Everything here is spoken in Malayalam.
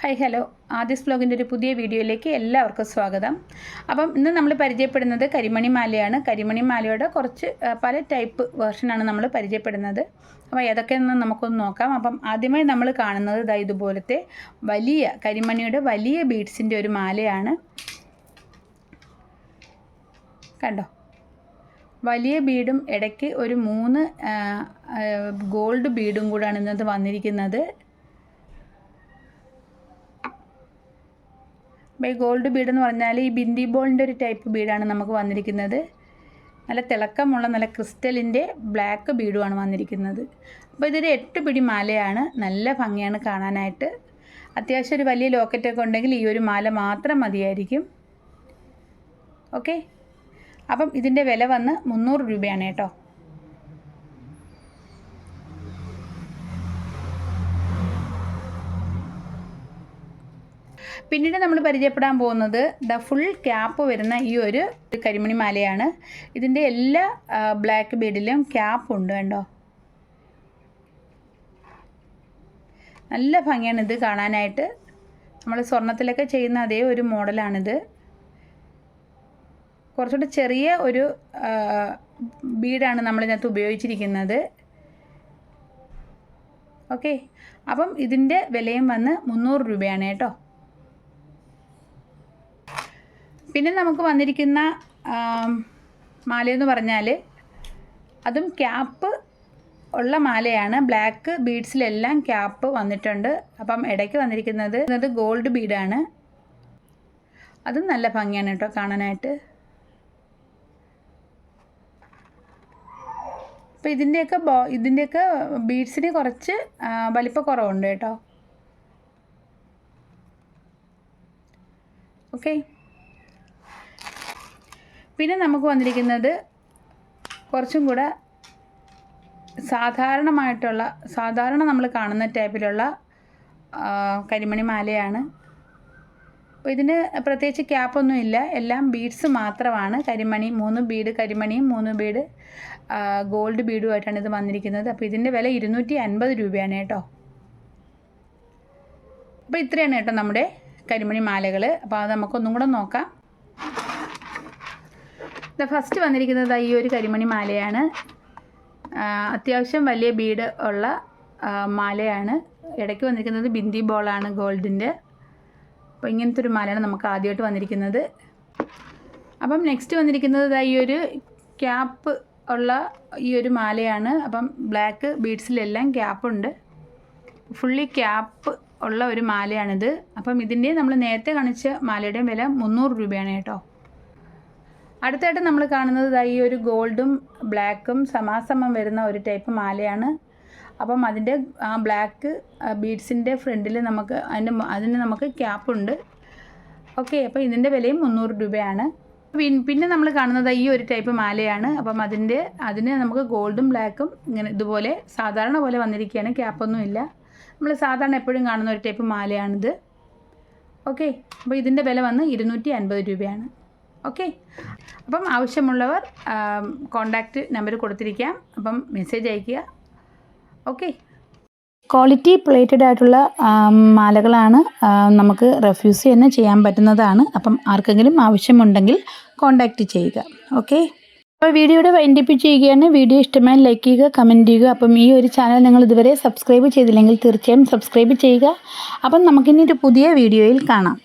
Hi hello. ആദ്യസ് വ്ലോഗിന്റെ ഒരു പുതിയ വീഡിയോയിലേക്ക് എല്ലാവർക്കും സ്വാഗതം. അപ്പം ഇന്ന് നമ്മൾ പരിചയപ്പെടുന്നത് കരിമണി മാലയാണ്. കരിമണി മാലയുടെ കുറച്ച് പല ടൈപ്പ് വേർഷനാണ് നമ്മൾ പരിചയപ്പെടുന്നത്. അപ്പോൾ ഏതൊക്കെയെന്ന് നമുക്കൊന്ന് നോക്കാം. അപ്പം ആദ്യമായി നമ്മൾ കാണുന്നത് ഇതാ ഇതുപോലത്തെ വലിയ കരിമണിയുടെ വലിയ ബീഡ്സിന്റെ ഒരു മാലയാണ്. കണ്ടോ? വലിയ ബീഡും ഇടയ്ക്ക് ഒരു മൂന്ന് ഗോൾഡ് ബീഡും കൂടാണ് ഇന്നത് വന്നിരിക്കുന്നത് അപ്പോൾ ഈ ഗോൾഡ് ബീഡ് എന്ന് പറഞ്ഞാൽ ഈ ബിന്ദി ബോളിന്റെ ഒരു ടൈപ്പ് ബീഡാണ് നമുക്ക് വന്നിരിക്കുന്നത്. നല്ല തിളക്കമുള്ള നല്ല ക്രിസ്റ്റലിന്റെ ബ്ലാക്ക് ബീഡുമാണ് വന്നിരിക്കുന്നത്. അപ്പോൾ ഇതൊരു എട്ട് പിടി മാലയാണ്. നല്ല ഭംഗിയാണ് കാണാനായിട്ട്. അത്യാവശ്യം ഒരു വലിയ ലോക്കറ്റൊക്കെ ഉണ്ടെങ്കിൽ ഈ ഒരു മാല മാത്രം മതിയായിരിക്കും. ഓക്കെ അപ്പം ഇതിന്റെ വില വന്ന് മുന്നൂറ് രൂപയാണ് കേട്ടോ. പിന്നീട് നമ്മൾ പരിചയപ്പെടാൻ പോകുന്നത് ദ ഫുൾ ക്യാപ്പ് വരുന്ന ഈ ഒരു കരിമണി മാലയാണ്. ഇതിന്റെ എല്ലാ ബ്ലാക്ക് ബീഡിലും ക്യാപ്പ് ഉണ്ട് കണ്ടോ? നല്ല ഭംഗിയാണ് ഇത് കാണാനായിട്ട്. നമ്മൾ സ്വർണത്തിലൊക്കെ ചെയ്യുന്ന അതേ ഒരു മോഡലാണിത്. കുറച്ചുകൂടെ ചെറിയ ഒരു ബീഡാണ് നമ്മളിതിനകത്ത് ഉപയോഗിച്ചിരിക്കുന്നത്. ഓക്കെ. അപ്പം ഇതിന്റെ വിലയും വന്ന് മുന്നൂറ് രൂപയാണ് കേട്ടോ. പിന്നെ നമുക്ക് വന്നിരിക്കുന്ന മാലയെന്ന് പറഞ്ഞാൽ അതും ക്യാപ്പ് ഉള്ള മാലയാണ്. ബ്ലാക്ക് ബീഡ്സിലെല്ലാം ക്യാപ്പ് വന്നിട്ടുണ്ട്. അപ്പം ഇടയ്ക്ക് വന്നിരിക്കുന്നത് അത് ഗോൾഡ് ബീഡാണ്. അതും നല്ല ഭംഗിയാണ് കേട്ടോ കാണാനായിട്ട്. അപ്പോൾ ഇതിന്റെയൊക്കെ ബോ ഇതിന്റെയൊക്കെ ബീഡ്സിന് കുറച്ച് വലിപ്പക്കുറവുണ്ട് കേട്ടോ. ഓക്കെ. പിന്നെ നമുക്ക് വന്നിരിക്കുന്നത് കുറച്ചും കൂടെ സാധാരണമായിട്ടുള്ള സാധാരണ നമ്മൾ കാണുന്ന ടൈപ്പിലുള്ള കരിമണി മാലയാണ്. അപ്പോൾ ഇതിന് പ്രത്യേകിച്ച് ക്യാപ്പൊന്നും ഇല്ല. എല്ലാം ബീഡ്സ് മാത്രമാണ്. കരിമണി മൂന്ന് ബീഡ് കരിമണിയും മൂന്ന് ബീഡ് ഗോൾഡ് ബീഡുമായിട്ടാണ് ഇത് വന്നിരിക്കുന്നത്. അപ്പോൾ ഇതിന്റെ വില ഇരുന്നൂറ്റി അൻപത് രൂപയാണ് കേട്ടോ. അപ്പോൾ ഇത്രയാണ് കേട്ടോ നമ്മുടെ കരിമണി മാലകൾ അപ്പോൾ അത് നമുക്കൊന്നും കൂടെ നോക്കാം. ഫസ്റ്റ് വന്നിരിക്കുന്നത് ഈ ഒരു കരിമണി മാലയാണ്. അത്യാവശ്യം വലിയ ബീഡ് ഉള്ള മാലയാണ്. ഇടയ്ക്ക് വന്നിരിക്കുന്നത് ബിന്ദി ബോളാണ് ഗോൾഡിന്റെ അപ്പോൾ ഇങ്ങനത്തെ ഒരു മാലയാണ് നമുക്ക് ആദ്യമായിട്ട് വന്നിരിക്കുന്നത്. അപ്പം നെക്സ്റ്റ് വന്നിരിക്കുന്നത് ഈ ഒരു ക്യാപ്പ് ഉള്ള ഈ ഒരു മാലയാണ്. അപ്പം ബ്ലാക്ക് ബീഡ്സിലെല്ലാം ക്യാപ്പുണ്ട് ഫുള്ളി ക്യാപ്പ് ഉള്ള ഒരു മാലയാണിത്. അപ്പം ഇതിന്റെ നമ്മൾ നേരത്തെ കാണിച്ച മാലയുടെയും വില മുന്നൂറ് രൂപയാണ് കേട്ടോ. അടുത്തായിട്ട് നമ്മൾ കാണുന്നത് ഈ ഒരു ഗോൾഡും ബ്ലാക്കും സമാസമം വരുന്ന ഒരു ടൈപ്പ് മാലയാണ്. അപ്പം അതിന്റെ ആ ബ്ലാക്ക് ബീഡ്സിന്റെ ഫ്രണ്ടിൽ നമുക്ക് അതിന്റെ അതിന് നമുക്ക് ക്യാപ്പുണ്ട് ഓക്കെ അപ്പോൾ ഇതിന്റെ വിലയും മുന്നൂറ് രൂപയാണ്. പിന്നെ നമ്മൾ കാണുന്നത് ഈ ഒരു ടൈപ്പ് മാലയാണ്. അപ്പം അതിന്റെ അതിന് നമുക്ക് ഗോൾഡും ബ്ലാക്കും ഇങ്ങനെ ഇതുപോലെ സാധാരണ പോലെ വന്നിരിക്കുകയാണ്. ക്യാപ്പൊന്നും ഇല്ല. നമ്മൾ സാധാരണ എപ്പോഴും കാണുന്ന ഒരു ടൈപ്പ് മാലയാണിത്. ഓക്കെ അപ്പോൾ ഇതിന്റെ വില വന്ന് ഇരുന്നൂറ്റി അൻപത് രൂപയാണ്. ഓക്കെ അപ്പം ആവശ്യമുള്ളവർ കോണ്ടാക്റ്റ് നമ്പർ കൊടുത്തിരിക്കാം. അപ്പം മെസ്സേജ് അയയ്ക്കുക. ഓക്കെ ക്വാളിറ്റി പ്ലേറ്റഡ് ആയിട്ടുള്ള മാലകളാണ് നമുക്ക് റെഫ്യൂസ് തന്നെ ചെയ്യാൻ പറ്റുന്നതാണ്. അപ്പം ആർക്കെങ്കിലും ആവശ്യമുണ്ടെങ്കിൽ കോണ്ടാക്റ്റ് ചെയ്യുക. ഓക്കെ അപ്പോൾ വീഡിയോയുടെ വൈൻഡിപ്പിച്ച് ചെയ്യുകയാണ്. വീഡിയോ ഇഷ്ടമായി ലൈക്ക് ചെയ്യുക കമന്റ് ചെയ്യുക. അപ്പം ഈ ഒരു ചാനൽ നിങ്ങൾ ഇതുവരെ സബ്സ്ക്രൈബ് ചെയ്തില്ലെങ്കിൽ തീർച്ചയായും സബ്സ്ക്രൈബ് ചെയ്യുക. അപ്പം നമുക്കിനി ഒരു പുതിയ വീഡിയോയിൽ കാണാം.